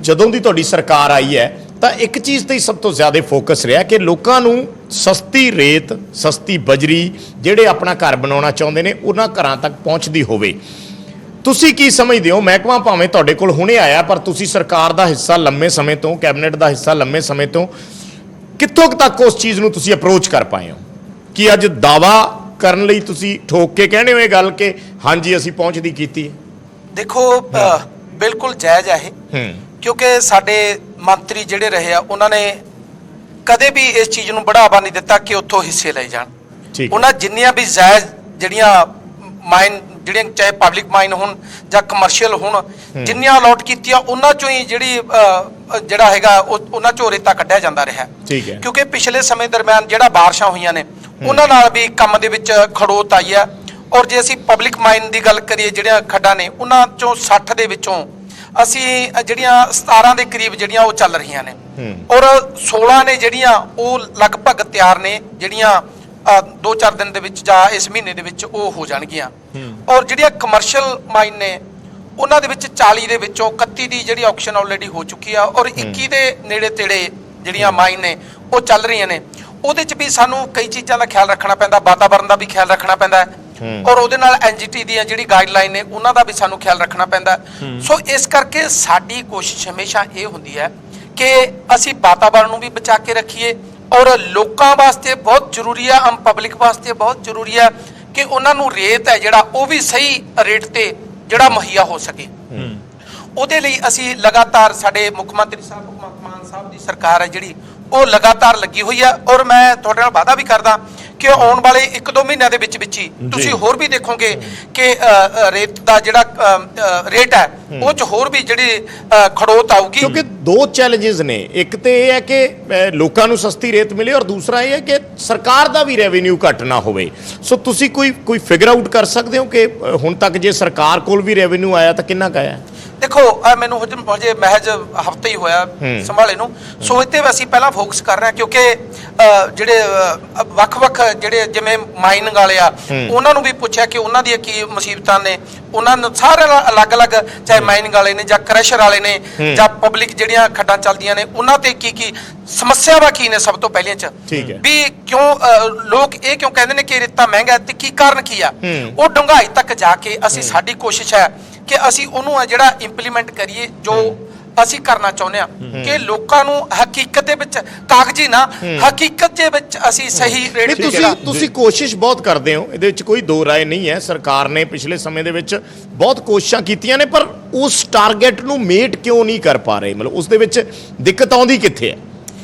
ਜਦੋਂ ਦੀ ਤੁਹਾਡੀ ਸਰਕਾਰ ਆਈ ਹੈ ਤਾਂ ਇੱਕ ਚੀਜ਼ ਤੇ ਹੀ ਸਭ ਤੋਂ ਜ਼ਿਆਦਾ ਫੋਕਸ ਰਿਹਾ ਕਿ ਲੋਕਾਂ ਨੂੰ ਸਸਤੀ ਰੇਤ ਸਸਤੀ ਬਜਰੀ ਜਿਹੜੇ ਆਪਣਾ ਘਰ ਬਣਾਉਣਾ ਚਾਹੁੰਦੇ ਨੇ ਉਹਨਾਂ ਘਰਾਂ ਤੱਕ ਪਹੁੰਚਦੀ ਹੋਵੇ। ਤੁਸੀਂ ਕੀ ਸਮਝਦੇ ਹੋ? ਮਹਿਕਮਾ ਭਾਵੇਂ ਤੁਹਾਡੇ ਕੋਲ ਹੁਣੇ ਆਇਆ ਪਰ ਤੁਸੀਂ ਸਰਕਾਰ ਦਾ ਹਿੱਸਾ ਲੰਮੇ ਸਮੇਂ ਤੋਂ ਕੈਬਨਿਟ ਦਾ ਹਿੱਸਾ ਲੰਮੇ ਸਮੇਂ ਤੋਂ ਕਿੱਥੋਂ ਤੱਕ ਉਸ ਚੀਜ਼ ਨੂੰ ਤੁਸੀਂ ਅਪਰੋਚ ਕਰ ਪਾਏ ਹੋ? ਕਿ ਅੱਜ ਦਾਵਾ ਕਰਨ ਲਈ ਤੁਸੀਂ ਠੋਕ ਕੇ ਕਹਿੰਦੇ ਹੋ ਇਹ ਗੱਲ ਕਿ ਹਾਂਜੀ ਅਸੀਂ ਪਹੁੰਚਦੀ ਕੀਤੀ ਹੈ? ਦੇਖੋ ਬਿਲਕੁਲ ਜਾਇਜ਼ ਇਹ। ਹੂੰ। ਕਿਉਂਕਿ ਸਾਡੇ ਮੰਤਰੀ ਜਿਹੜੇ ਰਹੇ ਆ ਉਹਨਾਂ ਨੇ ਕਦੇ ਵੀ ਇਸ ਚੀਜ਼ ਨੂੰ ਬੜਾਵਾ ਨਹੀਂ ਦਿੱਤਾ ਕਿ ਉੱਥੋਂ ਹਿੱਸੇ ਲਏ ਜਾਣ। ਉਹਨਾਂ ਜਿੰਨੀਆਂ ਵੀ ਜਾਇਜ਼ ਜਿਹੜੀਆਂ ਮਾਈਨ ਜਿਹੜੀਆਂ ਚਾਹੇ ਪਬਲਿਕ ਮਾਈਨ ਹੋਣ ਜਾਂ ਕਮਰਸ਼ੀਅਲ ਹੋਣ ਜਿੰਨੀਆਂ ਅਲਾਟ ਕੀਤੀਆਂ ਉਹਨਾਂ ਚੋਂ ਹੀ ਜਿਹੜੀ ਜਿਹੜਾ ਹੈਗਾ ਉਹ- ਉਹਨਾਂ ਚੋਂ ਰੇਤਾ ਕੱਢਿਆ ਜਾਂਦਾ ਰਿਹਾ। ਠੀਕ ਹੈ। ਕਿਉਂਕਿ ਪਿਛਲੇ ਸਮੇਂ ਦਰਮਿਆਨ ਜਿਹੜਾ ਬਾਰਿਸ਼ਾਂ ਹੋਈਆਂ ਨੇ ਉਹਨਾਂ ਨਾਲ ਵੀ ਕੰਮ ਦੇ ਵਿੱਚ ਖੜੋਤ ਆਈ ਆ ਔਰ ਜੇ ਅਸੀਂ ਪਬਲਿਕ ਮਾਈਨ ਦੀ ਗੱਲ ਕਰੀਏ ਜਿਹੜੀਆਂ ਖੱਡਾਂ ਨੇ ਉਹਨਾਂ ਚੋਂ 60 ਦੇ ਵਿੱਚੋਂ ਅਸੀਂ ਜਿਹੜੀਆਂ 17 ਦੇ ਕਰੀਬ ਜਿਹੜੀਆਂ ਉਹ ਚੱਲ ਰਹੀਆਂ ਨੇ। ਔਰ 16 ਨੇ ਜਿਹੜੀਆਂ ਉਹ ਲਗਭਗ ਤਿਆਰ ਨੇ ਜਿਹੜੀਆਂ 2-4 ਦਿਨ ਦੇ ਵਿੱਚ ਜਾਂ ਇਸ ਮਹੀਨੇ ਦੇ ਵਿੱਚ ਉਹ ਹੋ ਜਾਣਗੀਆਂ। ਔਰ ਜਿਹੜੀਆਂ ਕਮਰਸ਼ੀਅਲ ਮਾਈਨ ਨੇ ਉਹਨਾਂ ਦੇ ਵਿੱਚ 40 ਦੇ ਵਿੱਚੋਂ 31 ਦੀ ਜਿਹੜੀ ਆਕਸ਼ਨ ਆਲਰੇਡੀ ਹੋ ਚੁੱਕੀ ਆ ਔਰ 21 ਦੇ ਨੇੜੇ ਤੇੜੇ ਜਿਹੜੀਆਂ ਮਾਈਨ ਨੇ ਉਹ ਚੱਲ ਰਹੀਆਂ ਨੇ। ਉਹਦੇ ਚ ਵੀ ਸਾਨੂੰ ਕਈ ਚੀਜ਼ਾਂ ਦਾ ਖਿਆਲ ਰੱਖਣਾ ਪੈਂਦਾ ਵਾਤਾਵਰਣ ਦਾ ਵੀ ਖਿਆਲ ਰੱਖਣਾ ਪੈਂਦਾ। ਹੈ ਔਰ ਉਹਦੇ ਨਾਲ ਐਨਜੀਟੀ ਦੀਆਂ ਜਿਹੜੀ ਗਾਈਡਲਾਈਨ ਨੇ ਉਹਨਾਂ ਦਾ ਵੀ ਸਾਨੂੰ ਖਿਆਲ ਰੱਖਣਾ ਪੈਂਦਾ। ਸੋ ਇਸ ਕਰਕੇ ਸਾਡੀ ਕੋਸ਼ਿਸ਼ ਹਮੇਸ਼ਾ ਇਹ ਹੁੰਦੀ ਹੈ ਕਿ ਅਸੀਂ ਵਾਤਾਵਰਣ ਨੂੰ ਵੀ ਬਚਾ ਕੇ ਰੱਖੀਏ ਔਰ ਲੋਕਾਂ ਵਾਸਤੇ ਬਹੁਤ ਜ਼ਰੂਰੀ ਹੈ ਆਮ ਪਬਲਿਕ ਵਾਸਤੇ ਬਹੁਤ ਜ਼ਰੂਰੀ ਹੈ ਕਿ ਉਹਨਾਂ ਨੂੰ ਰੇਤ ਹੈ ਜਿਹੜਾ ਉਹ ਵੀ ਸਹੀ ਰੇਟ ਤੇ ਜਿਹੜਾ ਮੁਹੱਈਆ ਹੋ ਸਕੇ। ਉਹਦੇ ਲਈ ਅਸੀਂ ਲਗਾਤਾਰ ਸਾਡੇ ਮੁੱਖ ਮੰਤਰੀ ਸਾਹਿਬ ਭਗਵੰਤ ਮਾਨ ਸਾਹਿਬ ਦੀ ਸਰਕਾਰ ਹੈ ਜਿਹੜੀ ਉਹ ਲਗਾਤਾਰ ਲੱਗੀ ਹੋਈ ਹੈ ਔਰ ਮੈਂ ਤੁਹਾਡੇ ਨਾਲ ਵਾਅਦਾ ਵੀ ਕਰਦਾ ਕਿ ਆਉਣ ਵਾਲੇ 1-2 ਮਹੀਨਿਆਂ ਦੇ ਵਿੱਚ ਵਿੱਚ? ਹੀ ਤੁਸੀਂ ਹੋਰ ਵੀ ਦੇਖੋਗੇ ਕਿ ਰੇਤ ਦਾ ਜਿਹੜਾ ਰੇਟ ਹੈ ਉਹ ਚ ਹੋਰ ਵੀ ਜਿਹੜੀ ਖੜੋਤ ਆਊਗੀ। ਕਿਉਂਕਿ ਦੋ ਚੈਲੰਜਸ ਨੇ। ਇੱਕ ਤੇ ਇਹ ਹੈ ਕਿ ਲੋਕਾਂ ਨੂੰ ਸਸਤੀ ਰੇਤ ਮਿਲੇ ਔਰ ਦੂਸਰਾ ਇਹ ਹੈ ਕਿ ਸਰਕਾਰ ਦਾ ਵੀ ਰੈਵਨਿਊ ਘੱਟ ਨਾ ਹੋਵੇ। ਸੋ ਤੁਸੀਂ ਕੋਈ ਕੋਈ ਫਿਗਰ ਆਊਟ ਕਰ ਸਕਦੇ ਹੋ ਕਿ ਹੁਣ ਤੱਕ ਜੇ ਸਰਕਾਰ ਕੋਲ ਵੀ ਰੈਵਨਿਊ ਆਇਆ ਤਾਂ ਕਿੰਨਾ ਕੁ ਆਇਆ? ਦੇਖੋ ਅਹ ਮੈਨੂੰ ਹਜੇ ਹਜੇ ਮਹਿਜ ਹਫਤਾ ਹੀ ਹੋਇਆ ਸੰਭਾਲੇ ਨੂੰ। ਸੋ ਇੱਥੇ ਅਸੀਂ ਪਹਿਲਾਂ ਫੋਕਸ ਕਰ ਰਹੇ ਹਾਂ ਕਿਉਂਕਿ ਜਿਹੜੇ ਵੱਖ-ਵੱਖ ਜਿਹੜੇ ਜਿਵੇਂ ਮਾਈਨਿੰਗ ਵਾਲੇ ਆ ਉਹਨਾਂ ਨੂੰ ਵੀ ਪੁੱਛਿਆ ਕਿ ਉਹਨਾਂ ਦੀਆਂ ਕੀ ਮੁਸੀਬਤਾਂ ਨੇ। ਉਹਨਾਂ ਨੂੰ ਸਾਰੇ ਨਾਲ ਅਲੱਗ-ਅਲੱਗ ਚਾਹੇ ਮਾਈਨਿੰਗ ਵਾਲੇ ਨੇ ਜਾਂ ਕ੍ਰਸ਼ਰ ਵਾਲੇ ਨੇ ਜਾਂ ਪਬਲਿਕ ਜਿਹੜੀਆਂ ਖੱਡਾਂ ਚੱਲਦੀਆਂ ਨੇ ਉਹਨਾਂ ਤੇ ਕੀ ਕੀ ਸਮੱਸਿਆਵਾਂ ਕੀ ਨੇ ਸਭ ਤੋਂ ਪਹਿਲੀਆਂ ਚ। ਵੀ ਕਿਉਂ ਲੋਕ ਇਹ ਕਿਉਂ ਕਹਿੰਦੇ ਨੇ ਕਿ ਰੇਤਾ ਮਹਿੰਗਾ ਤੇ ਕੀ ਕਾਰਨ ਕੀ ਆ? ਉਹ ਡੂੰਘਾਈ ਤੱਕ ਜਾ ਕੇ ਅਸੀਂ ਸਾਡੀ ਕੋਸ਼ਿਸ਼ ਹੈ ਕਿ ਅਸੀਂ ਉਹਨੂੰ ਆ ਜਿਹੜਾ ਇੰਪਲੀਮੈਂਟ ਕਰੀਏ ਜੋ ਅਸੀਂ ਕਰਨਾ ਚਾਹੁੰਦੇ ਆ ਕਿ ਲੋਕਾਂ ਨੂੰ ਹਕੀਕਤ ਦੇ ਵਿੱਚ ਕਾਗਜ਼ੀ ਨਾ ਹਕੀਕਤ ਦੇ ਵਿੱਚ ਅਸੀਂ ਸਹੀ ਰੇਟ ਤੇ ਤੁਸੀਂ ਤੁਸੀਂ ਕੋਸ਼ਿਸ਼ ਬਹੁਤ ਕਰਦੇ ਹੋ ਇਹਦੇ ਵਿੱਚ ਕੋਈ ਦੋ ਰਾਏ ਨਹੀਂ ਹੈ। ਸਰਕਾਰ ਨੇ ਪਿਛਲੇ ਸਮੇਂ ਦੇ ਵਿੱਚ ਬਹੁਤ ਕੋਸ਼ਿਸ਼ਾਂ ਕੀਤੀਆਂ ਨੇ ਪਰ ਉਸ ਟਾਰਗੇਟ ਨੂੰ ਮੇਟ ਕਿਉਂ ਨਹੀਂ ਕਰ ਪਾ ਰਹੇ? ਮਤਲਬ ਉਸ ਦੇ ਵਿੱਚ ਦਿੱਕਤ ਆਉਂਦੀ ਕਿੱਥੇ ਹੈ?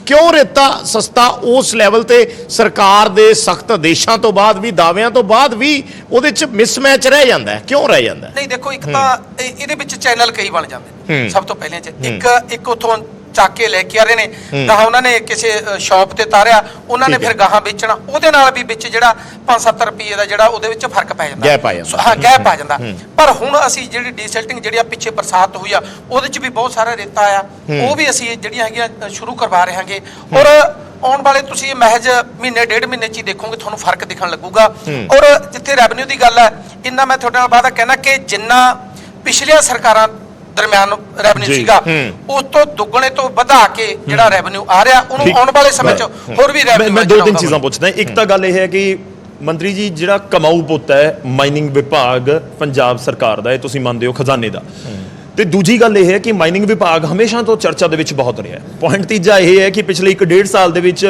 ਕਿਉਂ ਰੇਤਾ ਸਸਤਾ ਉਸ ਲੈਵਲ ਤੇ ਸਰਕਾਰ ਦੇ ਸਖਤ ਆਦੇਸ਼ਾਂ ਤੋਂ ਬਾਅਦ ਵੀ ਦਾਅਵਿਆਂ ਤੋਂ ਬਾਅਦ ਵੀ ਉਹਦੇ ਵਿੱਚ ਮਿਸਮੈਚ ਰਹਿ ਜਾਂਦਾ ਹੈ? ਕਿਉਂ ਰਹਿ ਜਾਂਦਾ ਹੈ? ਨਹੀਂ ਦੇਖੋ ਇੱਕ ਤਾਂ ਇਹ- ਇਹਦੇ ਵਿੱਚ ਚੈਨਲ ਕਈ ਬਣ ਜਾਂਦੇ ਨੇ। ਹੂੰ। ਸਭ ਤੋਂ ਪਹਿਲੇ ਚ ਇੱਕ ਇੱਕ ਉਥੋਂ ਚੱਕ ਕੇ ਲੈ ਕੇ ਆ ਰਹੇ ਨੇ। ਗਾਹਾਂ ਉਹਨਾਂ ਨੇ ਕਿਸੇ ਸ਼ਾਪ ਤੇ ਤਾਰਿਆ ਉਹਨਾਂ ਨੇ। ਫਿਰ ਗਾਹਾਂ ਵੇਚਣਾ। ਉਹਦੇ ਨਾਲ ਵੀ ਵਿੱਚ ਜਿਹੜਾ 5-7 ਰੁਪਏ ਦਾ ਜਿਹੜਾ ਉਹਦੇ ਵਿੱਚ ਫ਼ਰਕ ਪੈ ਜਾਂਦਾ। ਗੈਪ ਆ ਜਾਂਦਾ। ਸੋ, ਹਾਂ ਗੈਪ ਆ ਜਾਂਦਾ। ਪਰ ਹੁਣ ਅਸੀਂ ਜਿਹੜੀ ਡੀਸੈਲਟਿੰਗ ਜਿਹੜੀ ਆ ਪਿੱਛੇ ਬਰਸਾਤ ਹੋਈ ਆ ਉਹਦੇ ਚ ਵੀ ਬਹੁਤ ਸਾਰਾ ਰੇਤਾ ਆਇਆ ਉਹ ਵੀ ਅਸੀਂ ਜਿਹੜੀਆਂ ਹੈਗੀਆਂ ਸ਼ੁਰੂ ਕਰਵਾ ਰਹੇ ਹਾਂਗੇ। ਔਰ ਆਉਣ ਵਾਲੇ ਤੁਸੀਂ ਮਹਿਜ ਮਹੀਨੇ ਡੇਢ ਮਹੀਨੇ ਚ ਹੀ ਦੇਖੋਗੇ ਤੁਹਾਨੂੰ ਫ਼ਰਕ ਦਿਖਣ ਲੱਗੂਗਾ। ਔਰ ਜਿੱਥੇ ਰੈਵਨਿਊ ਦੀ ਗੱਲ ਹੈ ਇੰਨਾ ਮੈਂ ਤੁਹਾਡੇ ਨਾਲ ਵਾਅਦਾ ਕਹਿਣਾ ਕਿ ਜਿੰਨਾ ਪਿਛਲੀਆਂ ਸਰਕਾਰਾਂ ਦਰਮਿਆਨ ਰੈਵਨਿਊ ਸੀਗਾ ਹੂੰ। ਉਸ ਤੋਂ ਦੁੱਗਣੇ ਤੋਂ ਵਧਾ ਕੇ ਜਿਹੜਾ ਰੈਵਨਿਊ ਆ ਰਿਹਾ ਉਹਨੂੰ। ਆਉਣ ਵਾਲੇ ਸਮੇਂ ਚ ਹੋਰ ਵੀ ਰੈਵਨਿਊ ਮੈਂ ਦੋ ਤਿੰਨ ਚੀਜ਼ਾਂ ਪੁੱਛਦਾ। ਇੱਕ ਤਾਂ ਗੱਲ ਇਹ ਹੈ ਕਿ ਮੰਤਰੀ ਜੀ ਜਿਹੜਾ ਕਮਾਊ ਪੁੱਤ ਹੈ ਮਾਈਨਿੰਗ ਵਿਭਾਗ ਪੰਜਾਬ ਸਰਕਾਰ ਦਾ ਇਹ ਤੁਸੀਂ ਮੰਨਦੇ ਹੋ ਖਜ਼ਾਨੇ ਦਾ। ਤੇ ਦੂਜੀ ਗੱਲ ਇਹ ਹੈ ਕਿ ਮਾਈਨਿੰਗ ਵਿਭਾਗ ਹਮੇਸ਼ਾ ਤੋਂ ਚਰਚਾ ਦੇ ਵਿੱਚ ਬਹੁਤ ਰਿਹਾ ਪੁਆਇੰਟ ਤੀਜਾ ਇਹ ਹੈ ਕਿ ਪਿਛਲੇ 1.5 ਸਾਲ ਦੇ ਵਿੱਚ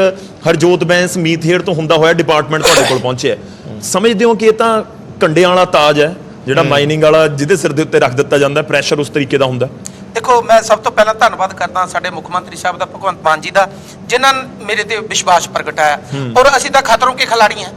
ਹਰਜੋਤ ਬੈਂਸ ਮੀਥੇਰ ਤੋਂ ਹੁੰਦਾ ਹੋਇਆ ਡਿਪਾਰਟਮੈਂਟ ਤੁਹਾਡੇ ਕੋਲ ਪਹੁੰਚਿਆ ਹੈ। ਸਮਝਦੇ ਹੋ ਕਿ ਇਹ ਤਾਂ ਕੰਡਿਆਂ ਵਾਲਾ ਤਾਜ ਹੈ। ਜਿਹੜਾ ਮਾਈਨਿੰਗ ਵਾਲਾ ਜਿਹਦੇ ਸਿਰ ਦੇ ਉੱਤੇ ਰੱਖ ਦਿੱਤਾ ਜਾਂਦਾ ਪ੍ਰੈਸ਼ਰ ਉਸ ਤਰੀਕੇ ਦਾ ਹੁੰਦਾ। ਹੈ। ਦੇਖੋ ਮੈਂ ਸਭ ਤੋਂ ਪਹਿਲਾਂ ਧੰਨਵਾਦ ਕਰਦਾ ਸਾਡੇ ਮੁੱਖ ਮੰਤਰੀ ਸਾਹਿਬ ਦਾ ਭਗਵੰਤ ਮਾਨ ਜੀ ਦਾ ਜਿਨ੍ਹਾਂ ਨੇ ਮੇਰੇ ਤੇ ਵਿਸ਼ਵਾਸ ਪ੍ਰਗਟਾਇਆ ਔਰ ਅਸੀਂ ਤਾਂ ਖਤਰੋਂ ਕੇ ਖਿਲਾੜੀ ਹਾਂ।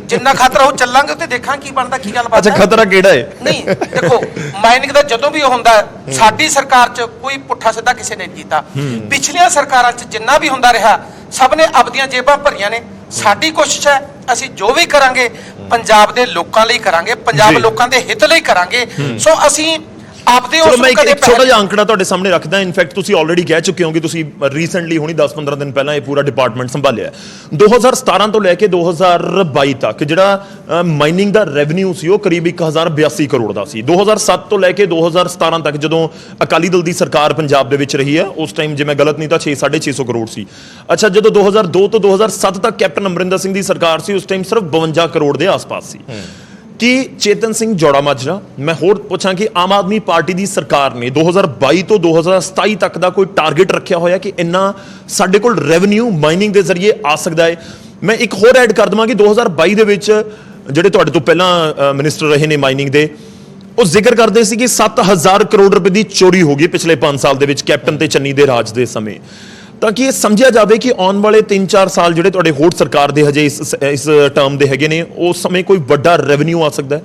ਜਿੰਨਾ ਖਤਰਾ ਉਹ ਚੱਲਾਂਗੇ ਤੇ ਦੇਖਾਂ ਕੀ ਬਣਦਾ ਕੀ ਗੱਲਬਾਤ ਅੱਛਾ ਹੈ। ਖਤਰਾ ਕਿਹੜਾ ਹੈ? ਨਹੀਂ ਦੇਖੋ ਮਾਈਨਿੰਗ ਦਾ ਜਦੋਂ ਵੀ ਉਹ ਹੁੰਦਾ ਸਾਡੀ ਸਰਕਾਰ 'ਚ ਕੋਈ ਪੁੱਠਾ ਸਿੱਧਾ ਕਿਸੇ ਨੇ ਨਹੀਂ ਕੀਤਾ। ਪਿਛਲੀਆਂ ਸਰਕਾਰਾਂ 'ਚ ਜਿੰਨਾ ਵੀ ਹੁੰਦਾ ਰਿਹਾ ਸਭ ਨੇ ਆਪਦੀਆਂ ਜੇਬਾਂ ਭਰੀਆਂ ਨੇ। ਸਾਡੀ ਕੋਸ਼ਿਸ਼ ਹੈ ਅਸੀਂ ਜੋ ਵੀ ਕਰਾਂਗੇ ਪੰਜਾਬ ਦੇ ਲੋਕਾਂ ਲਈ ਕਰਾਂਗੇ ਪੰਜਾਬ। ਲੋਕਾਂ ਦੇ ਹਿੱਤ ਲਈ ਕਰਾਂਗੇ ਸੋ ਅਸੀਂ ਆਪਦੇ ਚਲੋ ਉਸ ਮੈਂ ਨੂੰ ਇੱਕ ਕਦੇ ਇੱਕ ਛੋਟਾ ਪਹਿਲ- ਜਿਹਾ ਅੰਕੜਾ ਤੁਹਾਡੇ ਸਾਹਮਣੇ ਰੱਖਦਾ। ਇਨਫੈਕਟ ਤੁਸੀਂ ਆਲਰੇਡੀ ਕਹਿ ਚੁੱਕੇ ਹੋ ਕਿ ਤੁਸੀਂ ਰੀਸੈਂਟਲੀ ਹੁਣੀ 10-15 ਦਿਨ ਪਹਿਲਾਂ ਇਹ ਪੂਰਾ ਡਿਪਾਰਟਮੈਂਟ ਸੰਭਾਲਿਆ। ਹੈ। 2017 ਤੋਂ ਲੈ ਕੇ 2022 ਤੱਕ ਜਿਹੜਾ ਮਾਈਨਿੰਗ ਦਾ ਰੈਵਨਿਊ ਸੀ ਉਹ ਕਰੀਬ 1082 ਕਰੋੜ ਦਾ ਸੀ। 2007 ਤੋਂ ਲੈ ਕੇ 2017 ਤੱਕ ਜਦੋਂ ਅਕਾਲੀ ਦਲ ਦੀ ਸਰਕਾਰ ਪੰਜਾਬ ਦੇ ਵਿੱਚ ਰਹੀ ਹੈ ਉਸ ਟਾਈਮ ਜੇ ਮੈਂ ਗਲਤ ਨਹੀਂ ਤਾਂ 6 650 ਕਰੋੜ ਸੀ। ਅੱਛਾ ਜਦੋਂ 2002 ਤੋਂ 2007 ਤੱਕ ਕੈਪਟਨ ਅਮਰਿੰਦਰ ਸਿੰਘ ਦੀ ਸਰਕਾਰ ਸੀ ਉਸ ਟਾਈਮ ਸਿਰਫ 52 ਕਰੋੜ ਦੇ ਆਸ-ਪਾਸ ਸੀ। ਕਿ ਚੇਤਨ ਸਿੰਘ ਜੋੜਾ ਮਾਜਰਾ, ਮੈਂ ਹੋਰ ਪੁੱਛਾਂ ਕਿ ਆਮ ਆਦਮੀ ਪਾਰਟੀ ਦੀ ਸਰਕਾਰ ਨੇ 2022 ਤੋਂ 2027 ਤੱਕ ਦਾ ਕੋਈ ਟਾਰਗੇਟ ਰੱਖਿਆ ਹੋਇਆ ਕਿ ਇੰਨਾ ਸਾਡੇ ਕੋਲ ਰੈਵਨਿਊ ਮਾਈਨਿੰਗ ਦੇ ਜ਼ਰੀਏ ਆ ਸਕਦਾ ਹੈ? ਮੈਂ ਇੱਕ ਹੋਰ ਐਡ ਕਰ ਦਵਾਂ ਕਿ 2022 ਦੇ ਵਿੱਚ ਜਿਹੜੇ ਤੁਹਾਡੇ ਤੋਂ ਪਹਿਲਾਂ ਮਿਨਿਸਟਰ ਰਹੇ ਨੇ ਮਾਈਨਿੰਗ ਦੇ, ਉਹ ਜ਼ਿਕਰ ਕਰਦੇ ਸੀ ਕਿ 7000 ਕਰੋੜ ਰੁਪਏ ਦੀ ਚੋਰੀ ਹੋ ਗਈ ਪਿਛਲੇ 5 ਸਾਲ ਦੇ ਵਿੱਚ ਕੈਪਟਨ ਤੇ ਚੰਨੀ ਦੇ ਰਾਜ ਦੇ ਸਮੇਂ। ਤਾਂ ਕਿ ਇਹ ਸਮਝਿਆ ਜਾਵੇ ਕਿ ਆਉਣ ਵਾਲੇ 3-4 ਸਾਲ ਜਿਹੜੇ ਤੁਹਾਡੇ ਹੋਰ ਸਰਕਾਰ ਦੇ ਹਜੇ ਇਸ ਇਸ ਟਰਮ ਦੇ ਹੈਗੇ ਨੇ ਉਸ ਸਮੇਂ ਕੋਈ ਵੱਡਾ ਰੈਵਨਿਊ ਆ ਸਕਦਾ ਹੈ।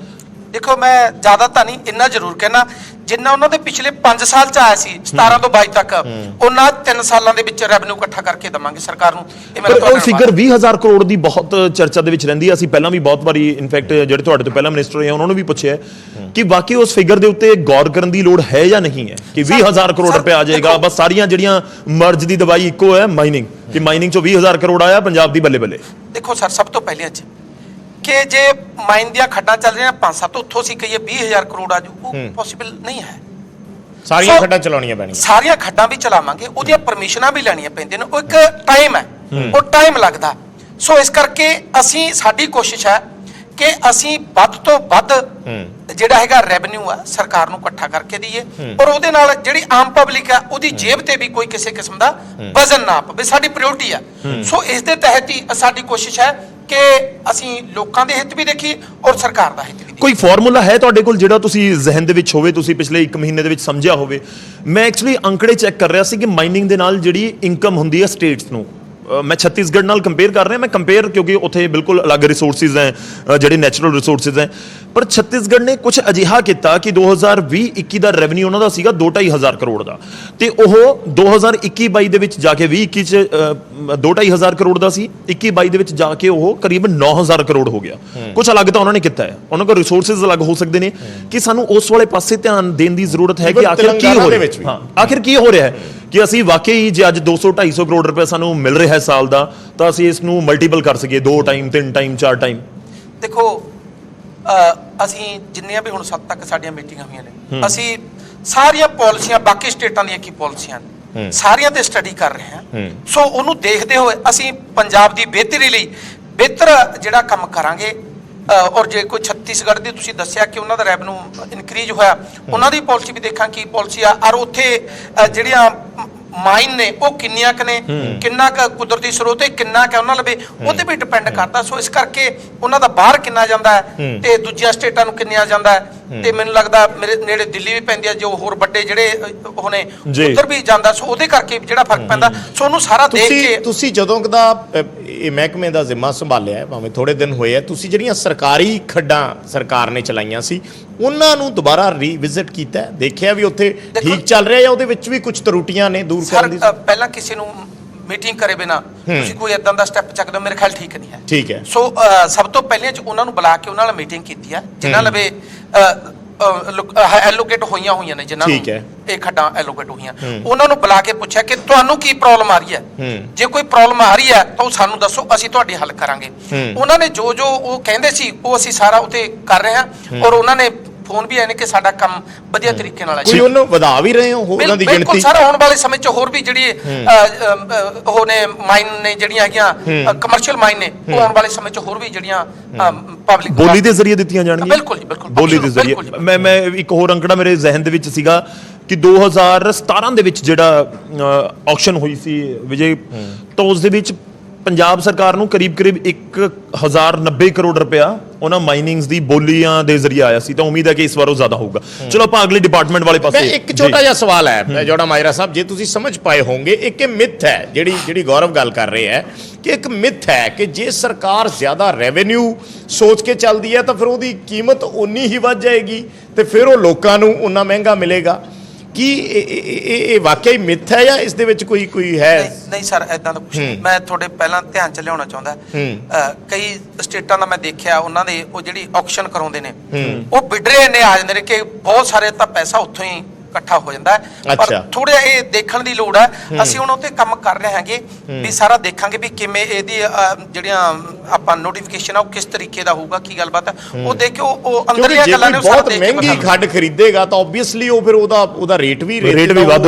ਦੇਖੋ ਮੈਂ ਜ਼ਿਆਦਾ ਤਾਂ ਨਹੀਂ ਇੰਨਾ ਜ਼ਰੂਰ ਕਹਿਣਾ ਜਿੰਨਾ ਉਹਨਾਂ ਦੇ ਪਿਛਲੇ 5 ਸਾਲ ਚ ਆਇਆ ਸੀ 17 ਤੋਂ 22 ਤੱਕ ਉਹਨਾਂ 3 ਸਾਲਾਂ ਦੇ ਵਿੱਚ ਰੈਵਨਿਊ ਇਕੱਠਾ ਕਰਕੇ ਦਵਾਂਗੇ ਸਰਕਾਰ ਨੂੰ। ਇਹ ਮੇਰਾ ਤੁਹਾਡੇ ਫਿਗਰ 20000 ਕਰੋੜ ਦੀ ਬਹੁਤ ਚਰਚਾ ਦੇ ਵਿੱਚ ਰਹਿੰਦੀ ਹੈ ਅਸੀਂ ਪਹਿਲਾਂ ਵੀ ਬਹੁਤ ਵਾਰੀ ਇਨਫੈਕਟ ਜਿਹੜੇ ਤੁਹਾਡੇ ਤੋਂ ਪਹਿਲਾਂ ਮਿਨਿਸਟਰ ਰਹੇ ਆ ਉਹਨਾਂ ਨੂੰ ਵੀ ਪੁੱਛਿਆ ਕਿ ਬਾਕੀ ਉਸ ਫਿਗਰ ਦੇ ਉੱਤੇ ਗੌਰ ਕਰਨ ਦੀ ਲੋੜ ਹੈ ਜਾਂ ਨਹੀਂ ਹੈ? ਕਿ 20000 ਕਰੋੜ ਰੁਪਏ ਆ ਜਾਏਗਾ ਬਸ ਸਾਰੀਆਂ ਜਿਹੜੀਆਂ ਮਰਜ਼ ਦੀ ਦਵਾਈ ਇੱਕੋ ਹੈ ਮਾਈਨਿੰਗ ਕਿ ਮਾਈਨਿੰਗ ਚੋਂ 20000 ਕਰੋੜ ਆਇਆ ਪੰਜਾਬ ਦੀ ਬੱਲੇ ਬੱਲੇ ਦੇਖੋ ਸਰ ਸਭ ਤੋਂ ਪਹਿਲੇ ਅੱਜ ਕਿ ਜੇ ਮਾਈਨ ਦੀਆਂ ਖੱਡਾਂ ਚੱਲ ਰਹੀਆਂ 5-7 ਉੱਥੋਂ ਅਸੀਂ ਕਹੀਏ 20000 ਕਰੋੜ ਆਜੂ ਉਹ ਪੋਸੀਬਲ ਨਹੀਂ ਹੈ। ਸਾਰੀਆਂ ਸੋ- ਖੱਡਾਂ ਚਲਾਉਣੀਆਂ ਪੈਣੀਆਂ। ਸਾਰੀਆਂ ਖੱਡਾਂ ਵੀ ਚਲਾਵਾਂਗੇ ਉਹਦੀਆਂ ਪਰਮਿਸ਼ਨਾਂ ਵੀ ਲੈਣੀਆਂ ਪੈਂਦੀਆਂ ਨੇ ਉਹ ਇੱਕ ਟਾਈਮ ਹੈ ਉਹ ਟਾਈਮ ਲੱਗਦਾ। ਸੋ ਇਸ ਕਰਕੇ ਅਸੀਂ ਸਾਡੀ ਕੋਸ਼ਿਸ਼ ਹੈ ਕਿ ਅਸੀਂ ਵੱਧ ਤੋਂ ਵੱਧ ਜਿਹੜਾ ਹੈਗਾ ਰੈਵਨਿਊ ਆ ਸਰਕਾਰ ਨੂੰ ਇਕੱਠਾ ਕਰਕੇ ਦਈਏ। ਔਰ ਉਹਦੇ ਨਾਲ ਜਿਹੜੀ ਆਮ ਪਬਲਿਕ ਆ ਉਹਦੀ ਜੇਬ ਤੇ ਵੀ ਕੋਈ ਕਿਸੇ ਕਿਸਮ ਦਾ ਵਜ਼ਨ ਨਾ ਪਵੇ ਸਾਡੀ ਪ੍ਰਾਇੋਰਟੀ ਆ। ਸੋ ਇਸ ਦੇ ਤਹਿਤ ਹੀ ਸਾਡੀ ਕੋਸ਼ਿਸ਼ ਹੈ ਕਿ ਅਸੀਂ ਲੋਕਾਂ ਦੇ ਹਿੱਤ ਵੀ ਦੇਖੀਏ ਔਰ ਸਰਕਾਰ ਦਾ ਹਿੱਤ ਵੀ ਦੇਖੀਏ। ਕੋਈ ਫਾਰਮੂਲਾ ਹੈ ਤੁਹਾਡੇ ਕੋਲ ਜਿਹੜਾ ਤੁਸੀਂ ਜ਼ਿਹਨ ਦੇ ਵਿੱਚ ਹੋਵੇ, ਤੁਸੀਂ ਪਿਛਲੇ 1 ਮਹੀਨੇ ਦੇ ਵਿੱਚ ਸਮਝਿਆ ਹੋਵੇ? ਮੈਂ ਐਕਚੁਅਲੀ ਅੰਕੜੇ ਚੈੱਕ ਕਰ ਰਿਹਾ ਸੀ ਕਿ ਮਾਈਨਿੰਗ ਦੇ ਨਾਲ ਜਿਹੜੀ ਇਨਕਮ ਹੁੰਦੀ ਹੈ ਸਟੇਟਸ ਨੂੰ ਮੈਂ ਛੱਤੀਸਗੜ੍ਹ ਨਾਲ ਕੰਪੇਅਰ ਕਰ ਰਿਹਾ ਮੈਂ ਕੰਪੇਅਰ ਕਿਉਂਕਿ ਉੱਥੇ ਬਿਲਕੁਲ ਅਲੱਗ ਰਿਸੋਰਸਿਸ ਹੈ ਜਿਹੜੇ ਨੈਚੁਰਲ ਰਿਸੋਰਸਿਸ ਹੈ। ਪਰ ਛੱਤੀਸਗੜ੍ਹ ਨੇ ਕੁਝ ਅਜਿਹਾ ਕੀਤਾ ਕਿ 2020-21 ਦਾ ਰੈਵਨਿਊ ਉਹਨਾਂ ਦਾ ਸੀਗਾ 2-2500 ਕਰੋੜ ਦਾ। ਤੇ ਉਹ 2021-22 ਦੇ ਵਿੱਚ ਜਾ ਕੇ 2021 ਚ 2-2500 ਕਰੋੜ ਦਾ ਸੀ 21-22 ਦੇ ਵਿੱਚ ਜਾ ਕੇ ਉਹ ਕਰੀਬ 9000 ਕਰੋੜ ਹੋ ਗਿਆ। ਕੁਝ ਅਲੱਗ ਤਾਂ ਉਹਨਾਂ ਨੇ ਕੀਤਾ ਹੈ। ਉਹਨਾਂ ਕੋਲ ਰਿਸੋਰਸਿਸ ਅਲੱਗ ਹੋ ਸਕਦੇ ਨੇ ਕਿ ਸਾਨੂੰ ਉਸ ਵਾਲੇ ਪਾਸੇ ਧਿਆਨ ਦੇਣ ਦੀ ਜ਼ਰੂਰਤ ਹੈ ਕਿ ਆਖਿਰ ਕੀ ਹੋ ਰਿਹਾ। ਹਾਂ। ਆਖਿਰ ਕੀ ਹੋ ਰਿਹਾ ਹੈ। ਕਿ ਅਸੀਂ ਵਾਕਈ ਜੇ ਅੱਜ 200 250 ਕਰੋੜ ਰੁਪਏ ਸਾਨੂੰ ਮਿਲ ਰਿਹਾ ਹੈ ਸਾਲ ਦਾ ਤਾਂ ਅਸੀਂ ਇਸ ਨੂੰ ਮਲਟੀਪਲ ਕਰ ਸਕੀਏ 2 ਟਾਈਮ 3 ਟਾਈਮ 4 ਟਾਈਮ ਦੇਖੋ ਅ, ਅਸੀਂ ਜਿੰਨੀਆਂ ਵੀ ਹੁਣ ਸੱਤ ਤੱਕ ਸਾਡੀਆਂ ਮੀਟਿੰਗਾਂ ਹੋਈਆਂ ਨੇ ਅਸੀਂ ਸਾਰੀਆਂ ਪਾਲਿਸੀਆਂ ਬਾਕੀ ਸਟੇਟਾਂ ਦੀਆਂ ਕੀ ਪਾਲਿਸੀਆਂ ਨੇ? ਸਾਰੀਆਂ ਤੇ ਸਟੱਡੀ ਕਰ ਰਹੇ ਹਾਂ। ਸੋ ਉਹਨੂੰ ਦੇਖਦੇ ਹੋਏ ਅਸੀਂ ਪੰਜਾਬ ਦੀ ਬਿਹਤਰੀ ਲਈ ਬਿਹਤਰ ਜਿਹੜਾ ਕੰਮ ਕਰਾਂਗੇ ਔਰ ਜੇ ਕੋਈ ਛੱਤੀਸਗੜ੍ਹ ਦੀ ਤੁਸੀਂ ਦੱਸਿਆ ਕਿ ਉਹਨਾਂ ਦਾ ਰੈਵਨਿਊ ਇਨਕਰੀਜ਼ ਹੋਇਆ ਉਹਨਾਂ ਦੀ ਪਾਲਿਸੀ ਵੀ ਦੇਖਾਂ ਕੀ ਪਾਲਿਸੀ ਆ ਔਰ ਉੱਥੇ ਜਿਹੜੀਆਂ ਮਾਈਨ ਨੇ ਉਹ ਕਿੰਨੀਆਂ ਕ ਨੇ ਕਿੰਨਾ ਕ ਕੁਦਰਤੀ ਸਰੋਤ ਹੈ ਕਿੰਨਾ ਕ ਉਹਨਾਂ ਲਵੇ ਉਹਦੇ ਵੀ ਡਿਪੈਂਡ ਕਰਦਾ। ਸੋ ਇਸ ਕਰਕੇ ਉਹਨਾਂ ਦਾ ਬਾਹਰ ਕਿੰਨਾ ਜਾਂਦਾ ਹੈ। ਤੇ ਦੂਜੀਆਂ ਸਟੇਟਾਂ ਨੂੰ ਕਿੰਨਿਆ ਜਾਂਦਾ ਹੈ। ਤੇ ਮੈਨੂੰ ਲੱਗਦਾ ਮੇਰੇ ਨੇੜੇ ਦਿੱਲੀ ਵੀ ਪੈਂਦੀ ਹੈ ਜੋ ਹੋਰ ਵੱਡੇ ਜਿਹੜੇ ਉਹ ਨੇ। ਉੱਧਰ ਵੀ ਜਾਂਦਾ ਸੋ ਉਹਦੇ ਕਰਕੇ ਜਿਹੜਾ ਫ਼ਰਕ ਪੈਂਦਾ ਸੋ ਉਹਨੂੰ ਸਾਰਾ ਦੇਖ ਕੇ ਤੁਸੀਂ ਜਦੋਂ ਕਦਾ ਇਹ ਮਹਿਕਮੇ ਦਾ ਜ਼ਿੰਮਾ ਸੰਭਾਲਿਆ ਭਾਵੇਂ ਥੋੜੇ ਦਿਨ ਹੋਏ ਆ ਤੁਸੀਂ ਜਿਹੜੀਆਂ ਸਰਕਾਰੀ ਖੱਡਾਂ ਸਰਕਾਰ ਨੇ ਚਲਾਈਆਂ ਸੀ ਉਹਨਾਂ ਨੂੰ ਦੁਬਾਰਾ ਰੀਵਿਜ਼ਿਟ ਕੀਤਾ? ਦੇਖਿਆ ਵੀ ਉੱਥੇ ਠੀਕ ਚੱਲ ਰਿਹਾ ਜਾਂ ਉਹਦੇ ਵਿੱਚ ਵੀ ਕੁਝ ਤਰੁੱਟੀਆਂ ਨੇ ਦੂਰ ਕਰਨ ਦੀ ਪਹਿਲਾਂ ਕਿਸੇ ਨੂੰ ਮੀਟਿੰਗ ਕਰੇ ਬਿਨਾ ਤੁਸੀਂ ਕੋਈ ਇਦਾਂ ਦਾ ਸਟੈਪ ਚੱਕਦੇ ਹੋ ਮੇਰੇ ਖਿਆਲ ਠੀਕ ਨਹੀਂ ਹੈ। ਠੀਕ ਹੈ। ਸੋ ਸਭ ਤੋਂ ਪਹਿਲੇ ਚ ਉਹਨਾਂ ਨੂੰ ਬੁਲਾ ਕੇ ਉਹਨਾਂ ਨਾਲ ਮੀਟਿੰਗ ਕੀਤੀ ਆ ਜਿਨ੍ਹਾਂ ਲਵੇ ਐਲੋਕੇਟ ਹੋਈਆਂ ਹੋਈਆਂ ਨੇ ਜਿਨ੍ਹਾਂ। ਨੂੰ ਇਹ ਖੱਡਾਂ ਐਲੋਕੇਟ ਹੋਈਆਂ। ਉਹਨਾਂ ਨੂੰ ਬੁਲਾ ਕੇ ਪੁੱਛਿਆ ਕਿ ਤੁਹਾਨੂੰ ਕੀ ਪ੍ਰੋਬਲਮ ਆ ਰਹੀ ਹੈ? ਜੇ ਕੋਈ ਪ੍ਰੋਬਲਮ ਆ ਰਹੀ ਹੈ ਤਾਂ ਉਹ ਸਾਨੂੰ ਦੱਸੋ ਅਸੀਂ ਤੁਹਾਡੀ ਹੱਲ ਕਰਾਂਗੇ। ਉਹਨਾਂ ਨੇ ਜੋ ਜੋ ਉਹ ਕਹਿੰਦੇ ਸੀ ਉਹ ਅਸੀਂ ਸਾਰਾ ਉਤੇ ਕਰ ਰਹੇ ਹਾਂ। ਔਰ ਉਹਨਾਂ ਨੇ ਫੋਨ ਵੀ ਆਏ ਨੇ ਕਿ ਸਾਡਾ ਕੰਮ ਵਧੀਆ ਤਰੀਕੇ ਨਾਲ ਹੈ। ਕੋਈ ਉਹਨੂੰ ਵਧਾ ਵੀ ਰਹੇ ਹੋ ਉਹਨਾਂ ਦੀ ਬਿਲਕੁਲ ਗਿਣਤੀ? ਸਰ ਆਉਣ ਵਾਲੇ ਸਮੇਂ 'ਚ ਹੋਰ ਵੀ ਜਿਹੜੀ ਉਹ ਨੇ ਮਾਈਨ ਨੇ ਜਿਹੜੀਆਂ ਹੈਗੀਆਂ ਕਮਰਸ਼ੀਅਲ ਮਾਈਨ ਨੇ ਉਹ ਆਉਣ ਵਾਲੇ ਸਮੇਂ 'ਚ ਹੋਰ ਵੀ ਜਿਹੜੀਆਂ ਪਬਲਿਕ ਬੋਲੀ ਦੇ ਜ਼ਰੀਏ ਦਿੱਤੀਆਂ ਜਾਣਗੀਆਂ? ਬਿਲਕੁਲ ਜੀ, ਬਿਲਕੁਲ, ਬੋਲੀ ਦੇ ਬਿਲਕੁਲ, ਜ਼ਰੀਏ। ਬਿਲਕੁਲ। ਮੈਂ ਮੈਂ ਇੱਕ ਹੋਰ ਅੰਕੜਾ ਮੇਰੇ ਜ਼ਿਹਨ ਦੇ ਵਿੱਚ ਸੀਗਾ ਕਿ 2017 ਦੇ ਵਿੱਚ ਜਿਹੜਾ ਆਕਸ਼ਨ ਹੋਈ ਸੀ ਵਿਜੇ ਤਾਂ ਉਸ ਦੇ ਵਿੱਚ ਪੰਜਾਬ ਸਰਕਾਰ ਨੂੰ ਕਰੀਬ-ਕਰੀਬ 1090 ਕਰੋੜ ਰੁਪਇਆ ਉਹਨਾਂ ਮਾਈਨਿੰਗਸ ਦੀ ਬੋਲੀਆਂ ਦੇ ਜ਼ਰੀਏ ਆਇਆ ਸੀ ਤਾਂ ਉਮੀਦ ਹੈ ਕਿ ਇਸ ਵਾਰ ਉਹ ਜ਼ਿਆਦਾ ਹੋਊਗਾ। ਚਲੋ ਆਪਾਂ ਅਗਲੇ ਡਿਪਾਰਟਮੈਂਟ ਵਾਲੇ ਪਾਸੇ ਮੈਂ ਇੱਕ ਛੋਟਾ ਜਿਹਾ ਸਵਾਲ ਹੈ ਜੋੜਾ ਮਾਇਰਾ ਸਾਹਿਬ ਜੇ ਤੁਸੀਂ ਸਮਝ ਪਾਏ ਹੋਵੋਗੇ ਇੱਕ ਇਹ ਮਿਥ ਹੈ ਜਿਹੜੀ ਜਿਹੜੀ ਗੌਰਵ ਗੱਲ ਕਰ ਰਹੇ ਹੈ ਕਿ ਇੱਕ ਮਿਥ ਹੈ ਕਿ ਜੇ ਸਰਕਾਰ ਜ਼ਿਆਦਾ ਰੈਵਨਿਊ ਸੋਚ ਕੇ ਚੱਲਦੀ ਹੈ ਤਾਂ ਫਿਰ ਉਹਦੀ ਕੀਮਤ ਉਨੀ ਹੀ ਵੱਧ ਜਾਏਗੀ ਤੇ ਫਿਰ ਉਹ ਲੋਕਾਂ ਨੂੰ ਉਨਾ ਮਹਿੰਗਾ ਮਿਲੇਗਾ। ਕੀ ਇਹ- ਵਾਕਿਆ ਹੀ ਮਿੱਥ ਹੈ ਜਾਂ ਇਸ ਦੇ ਵਿੱਚ ਕੋਈ ਕੋਈ ਹੈ ਨਹੀਂ ਨਹੀਂ ਸਰ ਐਦਾਂ ਦਾ ਕੁਝ। ਮੈਂ ਤੁਹਾਡੇ ਪਹਿਲਾਂ ਧਿਆਨ ਚ ਲਿਆਉਣਾ ਚਾਹੁੰਦਾ। ਅ, ਕਈ ਸਟੇਟਾਂ ਦਾ ਮੈਂ ਦੇਖਿਆ ਉਹਨਾਂ ਦੇ ਉਹ ਜਿਹੜੀ ਆਕਸ਼ਨ ਕਰਾਉਂਦੇ ਨੇ ਉਹ ਬਿਡਰੇ ਨੇ ਆ ਜਾਂਦੇ ਨੇ ਕਿ ਬਹੁਤ ਸਾਰੇ ਤਾਂ ਪੈਸਾ ਉੱਥੋਂ ਹੀ ਇਕੱਠਾ ਹੋ ਜਾਂਦਾ ਹੈ। ਪਰ। ਥੋੜਾ ਇਹ ਦੇਖਣ ਦੀ ਲੋੜ ਹੈ। ਅਸੀਂ ਹੁਣ ਉੱਤੇ ਕੰਮ ਕਰ ਰਹੇ ਹਾਂਗੇ ਵੀ ਸਾਰਾ ਦੇਖਾਂਗੇ ਵੀ ਕਿਵੇਂ ਇਹਦੀ ਜਿਹੜੀਆਂ ਆਪਾਂ ਨੋਟੀਫਿਕੇਸ਼ਨ ਆ ਉਹ ਕਿਸ ਤਰੀਕੇ ਦਾ ਹੋਊਗਾ ਕੀ ਗੱਲਬਾਤ ਹੈ। ਉਹ ਦੇਖਿਓ ਉਹ ਅੰਦਰਲੀਆਂ ਗੱਲਾਂ ਨੇ ਉਹ ਸਾਰਾ ਬਹੁਤ ਮਹਿੰਗੀ ਖੱਡ ਖਰੀਦੇਗਾ ਤਾਂ ਆਬਵੀਅਸਲੀ ਉਹ ਫਿਰ ਉਹਦਾ ਉਹਦਾ ਰੇਟ ਵੀ ਰੇਟ ਵੀ ਵੱਧ